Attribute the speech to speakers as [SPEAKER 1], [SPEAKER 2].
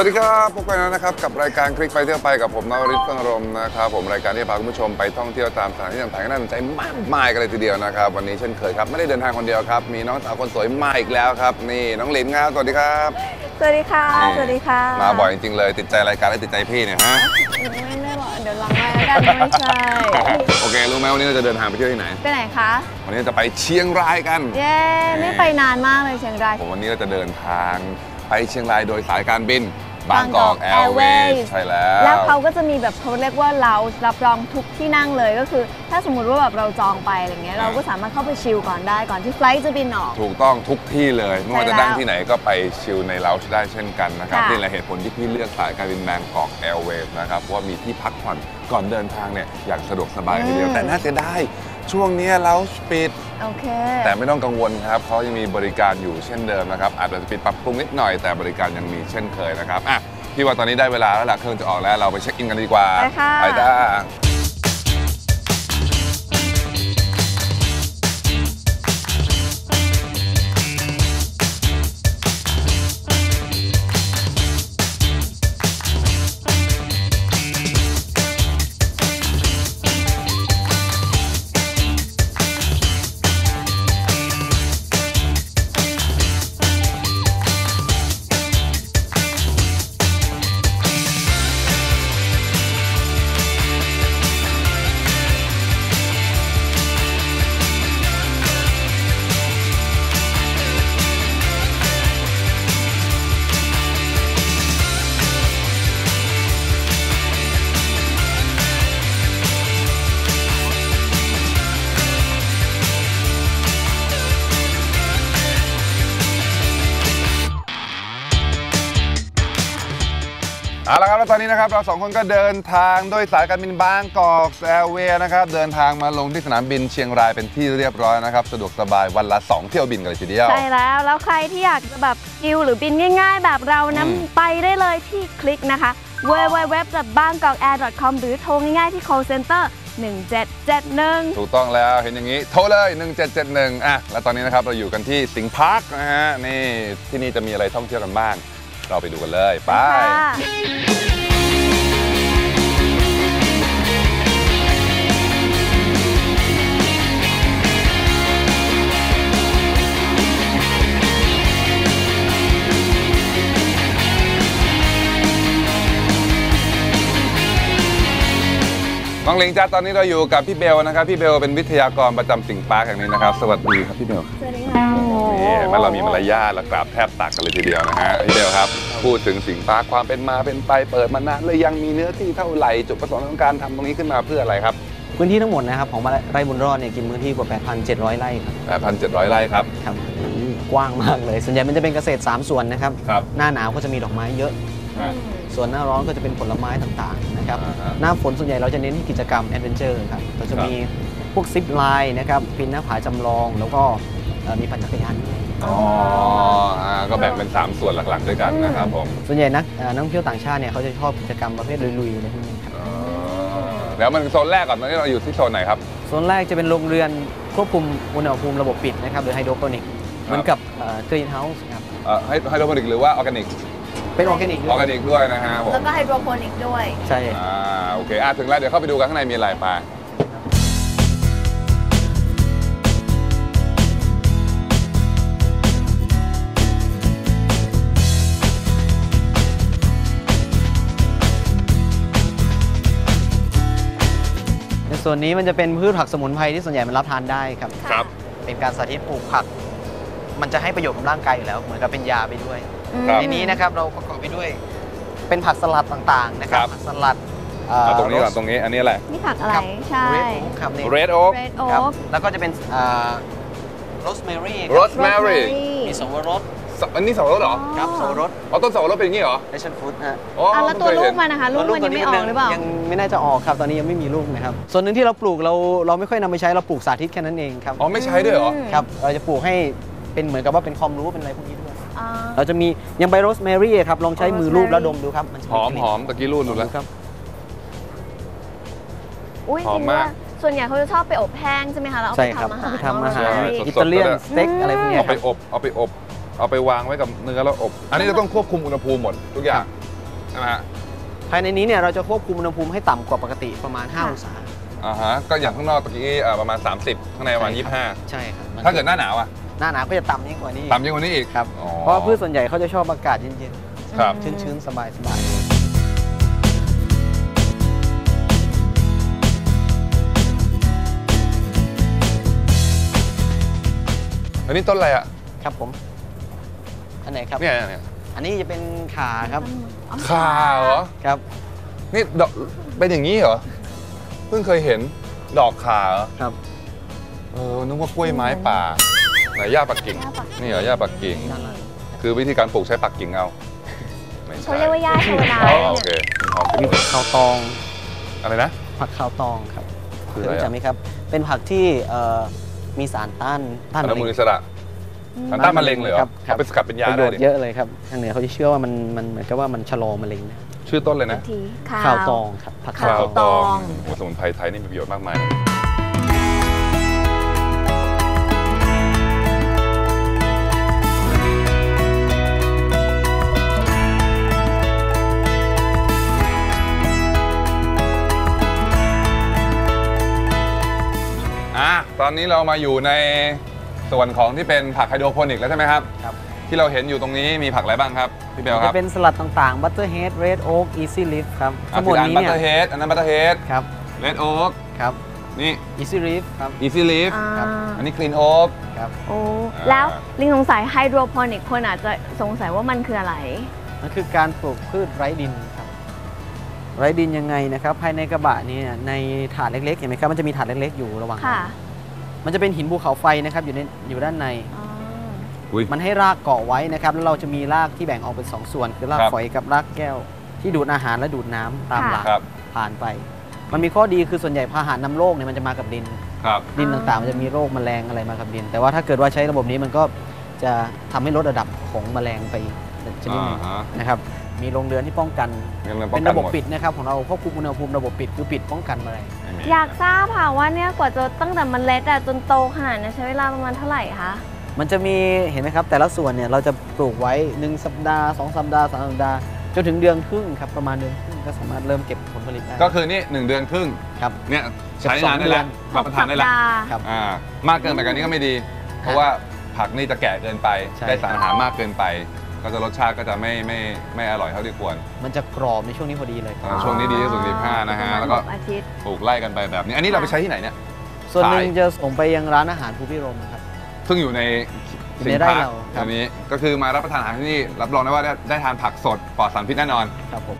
[SPEAKER 1] สวัสดีครับพบกันแล้วนะครับกับรายการคลิกไปเที่ยวไปกับผมนวริศเฟื่องอารมณ์นะครับผมรายการที่จะพาคุณผู้ชมไปท่องเที่ยวตามสถานที่ต่างๆที่น่าสนใจมากมายกันเลยทีเดียวนะครับวันนี้เช่นเคยครับไม่ได้เดินทางคนเดียวครับ มีน้องสาวคนสวยมาอีกแล้วครับ นี่น้องหลินครับสวัสดีครับ
[SPEAKER 2] สวัสดีค่ะ
[SPEAKER 1] นี่
[SPEAKER 2] สวัสดีค่ะ
[SPEAKER 1] มาบ่อยจริงๆเลยติดใจรายการและติดใจพี่เนี่ยฮะ
[SPEAKER 2] ไม่ได้บอกเดี๋ยวหลังไม่แล้วกันไม่ใช่
[SPEAKER 1] โอเครู้ไหมวันนี้เราจะเดินทางไปเที่ยวที่ไหน
[SPEAKER 2] ไปไหนคะ
[SPEAKER 1] วันนี้จะไปเชียงรายกัน
[SPEAKER 2] เย้ไม่ไปนานมากเลยเชียงราย
[SPEAKER 1] ผมวันนี้เราจะเดินทางไปเชียงรายโดยสายการบิน บางกอก
[SPEAKER 2] Bangkok
[SPEAKER 1] แอร์เวย์
[SPEAKER 2] Airways
[SPEAKER 1] ใช่แล้ว
[SPEAKER 2] แล้วเขาก็จะมีแบบเขาเรียกว่าเรารับรองทุกที่นั่งเลยก็คือ ถ้าสมมุติว่าแบบเราจองไปอะไรเงี้ยเราก็สามารถเข้าไปชิลก่อนได้ก่อนที่ไฟลท์จะบินออก
[SPEAKER 1] ถูกต้องทุกที่เลยไม่ว่าจะ
[SPEAKER 2] ใช่แล้ว
[SPEAKER 1] นั่งที่ไหนก็ไปชิลในเลาจ์ได้เช่นกันนะครับ
[SPEAKER 2] ค่ะ
[SPEAKER 1] นี่แหละเหตุผลที่พี่เลือกสายการบินแบงกอกแอร์เวย์นะครับเพราะว่ามีที่พักผ่อนก่อนเดินทางเนี่ยอย่างสะดวกสบายทีเดียวแต่น่าจะได้ ช่วงนี้เลาจ์ปิด
[SPEAKER 2] โอเค
[SPEAKER 1] แต่ไม่ต้องกังวลครับเขายังมีบริการอยู่เช่นเดิมนะครับ อาจจะปิดปรับปรุงนิดหน่อยแต่บริการยังมีเช่นเคยนะครับอะพี่ว่าตอนนี้ได้เวลาแล้วล่ะเครื่องจะออกแล้วเราไปเช็คอินกันดีกว่า
[SPEAKER 2] ไปค่ะ
[SPEAKER 1] ไปจ้า เอาละครับแล้วตอนนี้นะครับเราสองคนก็เดินทางด้วยสายการบินบางกอกแอร์เวย์นะครับเดินทางมาลงที่สนามบินเชียงรายเป็นที่เรียบร้อยนะครับสะดวกสบายวันละ 2 เที่ยวบินกันเลยทีเดียว
[SPEAKER 2] ใช่แล้วแล้วใครที่อยากจะแบบชิลหรือบินง่าย ๆ แบบเรานะ
[SPEAKER 1] อืม
[SPEAKER 2] ไปได้เลยที่คลิกนะคะ www.bangkokair.com หรือโทรง่ายๆที่ call center 1771
[SPEAKER 1] ถูกต้องแล้วเห็นอย่างนี้ โทรเลย 1771อะแล้วตอนนี้นะครับเราอยู่กันที่สิงห์พาร์คนะฮะนี่ที่นี่จะมีอะไรท่องเที่ยวกันบ้าง เราไปดูกันเลยไปน้องลิงจ้าตอนนี้เราอยู่กับพี่เบลนะครับ พี่เบลเป็นวิทยากรประจำสิงห์พาร์คแห่งนี้นะครับ สวัสดีครับพี่เบล
[SPEAKER 2] สวัสดีค่ะ
[SPEAKER 1] ไหมเรามีมารยาทและกราบแทบตักกันเลยทีเดียวนะฮะพี่เบลครับ พูดถึงสิงห์ปาร์คความเป็นมาเป็นไปเปิดมานานเลยยังมีเนื้อที่เท่าไหร่จุดประสงค์ของการทำตรงนี้ขึ้นมาเพื่ออะไรครับ
[SPEAKER 3] พื้นที่ทั้งหมดนะครับของไร่บุญรอดเนี่ยกินพื้นที่กว่า 8,700 ไร่ครับ
[SPEAKER 1] 8,700 ไร่ครับ
[SPEAKER 3] ครับกว้างมากเลย ส่วนใหญ่มันจะเป็นเกษตร 3 ส่วนนะครับ
[SPEAKER 1] ครับ
[SPEAKER 3] หน้าหนาวก็จะมีดอกไม้เยอะ ส่วนหน้าร้อนก็จะเป็นผลไม้ต่างๆนะครับ
[SPEAKER 1] อ่าฮะ
[SPEAKER 3] หน้าฝนส่วนใหญ่เราจะเน้นที่กิจกรรมแอดเวนเจอร์ครับ เราจะมีพวกซิปไลน์นะครับปีนหน้าผาจำลอง แล้วก็เอ่อมีปั่นจักรยานด้วย
[SPEAKER 1] อ๋ออ่าก็แบ่งเป็น 3 ส่วนหลักๆ ด้วยกันนะครับผม
[SPEAKER 3] ส่วนใหญ่นักเอ่อนักท่องเที่ยวต่างชาติเนี่ยเขาจะชอบกิจกรรมประเภทลุยๆอะไรพวกนี้ครับ
[SPEAKER 1] อ๋อแล้วมันโซนแรกก่อนตอนนี้เราอยู่ที่โซนไหนครับ
[SPEAKER 3] ส่วนแรกจะเป็นโรงเรือนควบคุมอุณหภูมิระบบปิดนะครับหรือไฮโดรโปนิกเหมือนกับกรีนเฮาส์ครับ
[SPEAKER 1] เอ่อให้ไฮโดรโปนิกหรือว่าออร์แกนิก
[SPEAKER 3] เป็นออร์แกนิก
[SPEAKER 1] ออร์แกนิกด้วยนะฮะผม
[SPEAKER 2] แล้วก็ไฮโดรโปนิกด้วย
[SPEAKER 3] ใช่
[SPEAKER 1] อ่าโอเคอะถึงแล้วเดี๋ยวเข้าไปดูกันข้างในมีอะไรไป
[SPEAKER 3] ส่วนนี้มันจะเป็นพืชผักสมุนไพรที่ส่วนใหญ่มันรับทานได้ครับ
[SPEAKER 1] ครับ
[SPEAKER 3] เป็นการสาธิตปลูกผัก มันจะให้ประโยชน์กับร่างกายอยู่แล้วเหมือนกับเป็นยาไปด้วย
[SPEAKER 1] ครับ
[SPEAKER 3] ในนี้นะครับเราประกอบไปด้วย เป็นผักสลัดต่างๆนะครับ
[SPEAKER 1] ครับ
[SPEAKER 3] ผักสลัด
[SPEAKER 1] เอาตรงนี้ก่อนตรงนี้อันนี้อะไร
[SPEAKER 2] นี่ผักอะไร ใช่
[SPEAKER 3] เรดโอ๊กครับนี่
[SPEAKER 1] red oak
[SPEAKER 2] red
[SPEAKER 3] ครับ
[SPEAKER 2] oak
[SPEAKER 3] แล้วก็จะเป็นโรสแมรี่
[SPEAKER 1] rosemary
[SPEAKER 3] มีสวรส
[SPEAKER 1] สอันนี้สับปะรดเหรอ
[SPEAKER 3] ครับสวรส
[SPEAKER 1] อ๋อต้นสับปะรดเป็นอย่างนี้เหรอ
[SPEAKER 3] เ a ชั่นฟู้ดฮะ
[SPEAKER 1] อ๋อ
[SPEAKER 2] อะแล้วตัว
[SPEAKER 1] เพิ่งเคย
[SPEAKER 2] ลู
[SPEAKER 1] เห็
[SPEAKER 2] กมันนะคะ ลูกมันยังไม่ออกหรือเปล่า
[SPEAKER 3] ยังไม่น่าจะออกครับตอนนี้ยังไม่มีลูกนะครับ ส่วนหนึ่งที่เราปลูกเราเราไม่ค่อยนำไปใช้เราปลูกสาธิตแค่นั้นเองครับ
[SPEAKER 1] อ๋อไม่ใช้ด้วยเหรอ
[SPEAKER 2] อืม
[SPEAKER 3] ครับเราจะปลูกให้เป็นเหมือนกับว่าเป็นความรู้เป็นอะไรพวกนี้ด้วย
[SPEAKER 2] อ่า
[SPEAKER 3] เราจะมียังใบโรสแมรี่ครับลองใช้มือรูปแล้วดมดูครับมันจะ
[SPEAKER 1] หอม
[SPEAKER 3] กลิ่น
[SPEAKER 1] หอมตะกี้รูด
[SPEAKER 3] ด
[SPEAKER 1] ดู
[SPEAKER 3] ม
[SPEAKER 1] แล้ว
[SPEAKER 3] ดูครับ
[SPEAKER 2] อุ้ย
[SPEAKER 1] หอ
[SPEAKER 2] จ
[SPEAKER 1] ม
[SPEAKER 2] ริง
[SPEAKER 1] มา
[SPEAKER 2] ว่ากส่วนใหญ่เขาจะชอบไปอบแห้งใช่ไหมคะแล้วเอา
[SPEAKER 3] ใช่
[SPEAKER 2] ไป
[SPEAKER 3] ครับ
[SPEAKER 2] ทำอาหาร
[SPEAKER 3] เอาไปทำอาหาร
[SPEAKER 2] เนะ
[SPEAKER 1] ใช่
[SPEAKER 3] อิตาเลียนสเต็ก
[SPEAKER 2] อืม
[SPEAKER 3] อะไรพวกเนี้ย
[SPEAKER 1] เอา
[SPEAKER 3] ค
[SPEAKER 1] ไป
[SPEAKER 3] รับ
[SPEAKER 1] อบเอาไปอบ เอาไปวางไว้กับเนื้อแล้วอบ อันนี้จะต้องควบคุมอุณหภูมิหมดทุกอย่างใช่ไหมฮะ
[SPEAKER 3] ภายในนี้เนี่ยเราจะควบคุมอุณหภูมิให้ต่ำกว่าปกติประมาณ5องศา
[SPEAKER 1] อ่าฮะก็อย่างข้างนอกตะกี้เอ่อประมาณ 30 ข้างในประมาณ
[SPEAKER 3] ใช่ครับใช่ครับมัน
[SPEAKER 1] 25ถ้าเกิดหน้าหนาวอะ
[SPEAKER 3] หน้าหนาวก็จะต่ำยิ่งกว่านี้
[SPEAKER 1] ต่ำยิ่งกว่านี้อีก
[SPEAKER 3] ครับ
[SPEAKER 1] อ๋อ
[SPEAKER 3] เพราะว่าพืชส่วนใหญ่เขาจะชอบอากาศเย็น
[SPEAKER 1] ครับ
[SPEAKER 3] ๆชื้นๆสบาย
[SPEAKER 1] อันนี้ต้นอะไรอะ
[SPEAKER 3] ๆครับผม อันไหนครับ
[SPEAKER 1] เนี่ยเนี่ย
[SPEAKER 3] อันนี้จะเป็นขาครับ
[SPEAKER 1] ข่าเหรอ
[SPEAKER 3] ครับ
[SPEAKER 1] นี่ดอกเป็นอย่างนี้เหรอเพิ่งเคยเห็นดอกข่าเหรอ
[SPEAKER 3] ครับ
[SPEAKER 1] เออนึกว่ากล้วยไม้ป่าไหนหญ้าปักกิ่ง
[SPEAKER 2] หญ้าปักกิ่ง
[SPEAKER 1] นี่เหรอหญ้าปักกิ่ง
[SPEAKER 3] นั่นแหละ
[SPEAKER 1] คือวิธีการปลูกใช้ปักกิ่งเอาไม่ใช่
[SPEAKER 2] เขาเรียกว่าหญ้าเทวดา
[SPEAKER 1] อ๋อ
[SPEAKER 2] เนี่ย
[SPEAKER 1] โอเคหอม
[SPEAKER 3] มีผักขาวตอง
[SPEAKER 1] อะไรนะ
[SPEAKER 3] ผักขาวตองครับ
[SPEAKER 1] คือ
[SPEAKER 3] เค
[SPEAKER 1] อะไร
[SPEAKER 3] ยรู้จัก
[SPEAKER 1] อะ
[SPEAKER 3] ไหมครับ เป็นผักที่เอ่อมีสารต้านต้าน
[SPEAKER 1] อ
[SPEAKER 3] มะ
[SPEAKER 1] นุมูล
[SPEAKER 3] เร็
[SPEAKER 1] อิ
[SPEAKER 3] ง
[SPEAKER 1] สระ สารต้านมะเร็งเลยเหรอ
[SPEAKER 3] ครับครับ
[SPEAKER 1] เอาไปสกัดเป็นยา
[SPEAKER 3] ประโย
[SPEAKER 1] ได้
[SPEAKER 3] ช
[SPEAKER 1] ดิ
[SPEAKER 3] น์เยอะเลยครับทางเหนือเขาจะเชื่อว่ามันมันเหมือนกับว่ามันชะลอมะเร็งนะ
[SPEAKER 1] ชื่อต้นเลยนะ
[SPEAKER 2] ทีขา
[SPEAKER 3] ขาว
[SPEAKER 2] ว
[SPEAKER 3] ตองครับผัก
[SPEAKER 2] ขาว
[SPEAKER 3] ขาว
[SPEAKER 2] ต
[SPEAKER 3] ต
[SPEAKER 2] อ
[SPEAKER 3] อง
[SPEAKER 2] ง
[SPEAKER 1] โอ้สมุนไพรไทยนี่มีประโยชน์มากมายนะอะ ตอนนี้เรามาอยู่ใน ส่วนของที่เป็นผักไฮโดรโปนิกแล้วใช่ไหมครับ
[SPEAKER 3] ครับ
[SPEAKER 1] ที่เราเห็นอยู่ตรงนี้มีผักอะไรบ้างครับพี่เบลค
[SPEAKER 3] จะ
[SPEAKER 1] รับ
[SPEAKER 3] เป็นสลัดต่างๆบัตเตอร์เฮดเรดโอ๊กอีซี่ลิฟครับ
[SPEAKER 1] อะ
[SPEAKER 3] ทั้งหมด
[SPEAKER 1] คืออัน
[SPEAKER 3] นี้
[SPEAKER 1] บัต
[SPEAKER 3] เนี่
[SPEAKER 1] เตอร์เฮ
[SPEAKER 3] ย
[SPEAKER 1] ดอันนั้นบัตเตอร์เฮด
[SPEAKER 3] ครับ
[SPEAKER 1] เรดโอ๊ก
[SPEAKER 3] ครับ
[SPEAKER 1] นี่
[SPEAKER 3] อีซี่ลิฟครับ
[SPEAKER 1] อีซี่ลีฟ
[SPEAKER 2] อ่า
[SPEAKER 3] ครับ
[SPEAKER 1] อันนี้คลีนโอ๊ก
[SPEAKER 3] ครับ
[SPEAKER 2] โอ้
[SPEAKER 1] อ่า
[SPEAKER 2] แล้วลิงสงสัยไฮโดรโปนิกคนอาจจะสงสัยว่ามันคืออะไร
[SPEAKER 3] มันคือการปลูกพืชไร้ดินครับ ไร้ดินยังไงนะครับ ภายในกระบะเนี่ยในถาดเล็กๆ เห็นไหมครับ มันจะมีถาดเล็กๆ อยู่ระหว่าง
[SPEAKER 2] ค่ะ
[SPEAKER 3] มันจะเป็นหินภูเขาไฟนะครับอยู่ในอยู่ด้านใน
[SPEAKER 2] อ๋อ
[SPEAKER 1] อุ้ย
[SPEAKER 3] มันให้รากเกาะไว้นะครับ แล้วเราจะมีรากที่แบ่งออกเป็นสองส่วน คือราก
[SPEAKER 1] ครับ
[SPEAKER 3] ฝอยกับรากแก้ว ที่ดูดอาหารและดูดน้ำตามหลัง
[SPEAKER 1] ครับ
[SPEAKER 3] ผ่านไป มันมีข้อดีคือส่วนใหญ่พาหารนำโรคเนี่ยมันจะมากับดิน
[SPEAKER 1] ครับ
[SPEAKER 3] ดินต่างๆ มันจะมีโรคแมลงอะไรมากับดิน แต่ว่าถ้าเกิดว่าใช้ระบบนี้มันก็จะทำให้ลดระดับของแมลงไปชนิดหนึง
[SPEAKER 1] อ่าฮะ
[SPEAKER 3] นะครับ มีโรงเรือนที่ป้องกัน
[SPEAKER 1] งั้นเราป้อ
[SPEAKER 3] เป็
[SPEAKER 1] ง
[SPEAKER 3] น
[SPEAKER 1] กัน
[SPEAKER 3] ระบบ
[SPEAKER 1] หมด
[SPEAKER 3] ปิดนะครับของเราควบคุมอุณหภูมิระบบปิดคือปิดป้องกันแมลง
[SPEAKER 1] ไม่มี
[SPEAKER 2] อยากทราบค่ะว่าเนี่ยกว่าจะตั้งแต่มันเล็ดอะจนโตขนาดเนี้ใช้เวลาประมาณเท่าไหร่คะ
[SPEAKER 3] มันจะมีเห็นไหมครับ แต่ละส่วนเนี่ยเราจะปลูกไว้ 1 สัปดาห์ 2 สัปดาห์ 3 สัปดาห์จนถึงเดือนครึ่งครับ ประมาณเดือนครึ่งก็สามารถเริ่มเก็บผลผลิตได้
[SPEAKER 1] ก็คือนี่หนึ่งเดือนครึ่ง
[SPEAKER 3] ครับ
[SPEAKER 1] เนี่ยใช้งานได้แล้ว
[SPEAKER 3] เกือบสองเดือน
[SPEAKER 1] รับประทานได้แล้ว
[SPEAKER 2] สัปดาห์
[SPEAKER 3] ครับ
[SPEAKER 1] อ่ามากเกินไปกันนี้ก็ไม่ดี เพราะว่าผักนี่จะแก่เกินไป
[SPEAKER 3] ใช่
[SPEAKER 1] ได้สารอาหารมากเกินไป ก็จะรสชาติก็จะไม่ไม่ไม่อร่อยเท่าที่ควร
[SPEAKER 3] มันจะกรอบในช่วงนี้พอดีเลย
[SPEAKER 1] อ่าช่วงนี้ดีที่สุด15นะฮะแล้วก็
[SPEAKER 2] ประมาณหอาทิตย์
[SPEAKER 1] ปลูกไล่กันไปแบบนี้ อันนี้เราไปใช้ที่ไหนเนี่ย
[SPEAKER 3] ส่วนหนึ่ง
[SPEAKER 1] ขาย
[SPEAKER 3] จะส่งไปยังร้านอาหารภูพิรมครับ
[SPEAKER 1] ซึ่งอยู่ใน
[SPEAKER 3] อยู่
[SPEAKER 1] สิ
[SPEAKER 3] ใน
[SPEAKER 1] น
[SPEAKER 3] ไร่
[SPEAKER 1] ค้า
[SPEAKER 3] เราครับ
[SPEAKER 1] อันนี้ก็คือมารับประทานอาหารที่นี่รับรองได้ว่าได้ได้ทานผักสดปลอดสารพิษแน่นอน
[SPEAKER 3] ครับผม